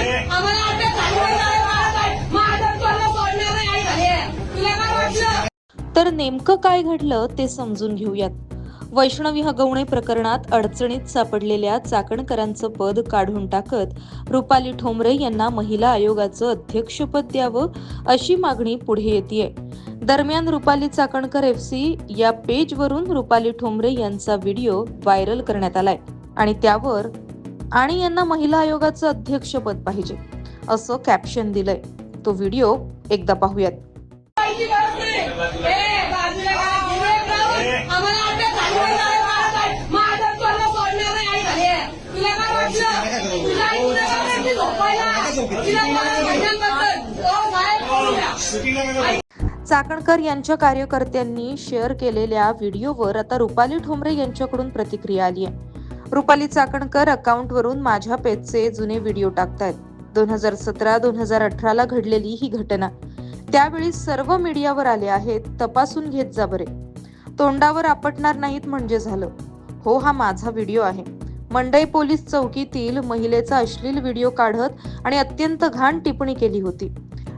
आम्हाला अटक तर नेमकं काय घडलं ते समजून घेऊयात. वैष्णवी हगवणे प्रकरणात अडचणीत सापडलेल्या चाकणकरांचं पद काढून टाकत रुपाली ठोंबरे यांना महिला आयोगाचं अध्यक्षपद द्यावं अशी मागणी पुढे येते दरम्यान रुपाली चाकणकर एफ सी या पेजवरून रुपाली ठोंबरे यांचा व्हिडिओ व्हायरल करण्यात आलाय. आणि त्यावर आणि यांना महिला आयोगाचं अध्यक्षपद पाहिजे. असं कॅप्शन दिलंय. तो व्हिडिओ एकदा पाहूयात. चाकणकर यांच्या कार्यकर्त्यांनी शेअर केलेल्या व्हिडिओवर आता रुपाली ठोंबरे यांच्याकडून प्रतिक्रिया आली आहे. रुपाली चाकणकर अकाउंटवरून माझ्या पेजचे जुने व्हिडिओ टाकतायत. दोन हजार सतरा दोन हजार अठराला घडलेली ही घटना. त्यावेळी सर्व मीडियावर आले आहेत तपासून घेत जा बरे. तोंडावर आपटणार नाहीत म्हणजे झालं. हो हा माझा व्हिडिओ आहे. मंडई पोलीस चौकीतील महिलेचा अश्लील व्हिडिओ काढत आणि अत्यंत घाण टिप्पणी केली होती.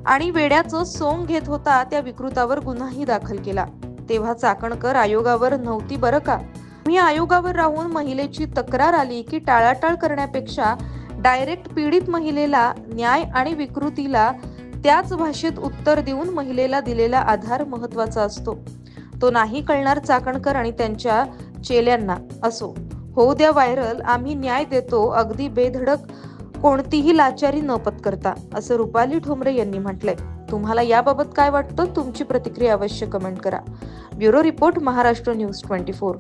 आणि वेड्याचं सोंग घेत होता त्या विकृतावर गुन्हाही दाखल केला. तेव्हा चाकणकर आयोगावर नव्हती बरं का? मी आयोगावर राहून महिलेची तक्रार आली की टाळाटाळ करण्यापेक्षा डायरेक्ट पीडित महिलेला न्याय आणि विकृतीला त्याच भाषेत उत्तर देऊन महिलेला दिलेला आधार महत्त्वाचा असतो. तो नाही कळणार चाकणकर आणि त्यांच्या चेल्यांना. असो होऊ द्या व्हायरल आम्ही न्याय देतो अगदी बेधडक कोणतीही लाचारी न पत्करता असं रुपाली ठोंबरे यांनी म्हटलंय. तुम्हाला याबाबत काय वाटतं? तुमची प्रतिक्रिया अवश्य कमेंट करा. Bureau report Maharashtra news twenty four.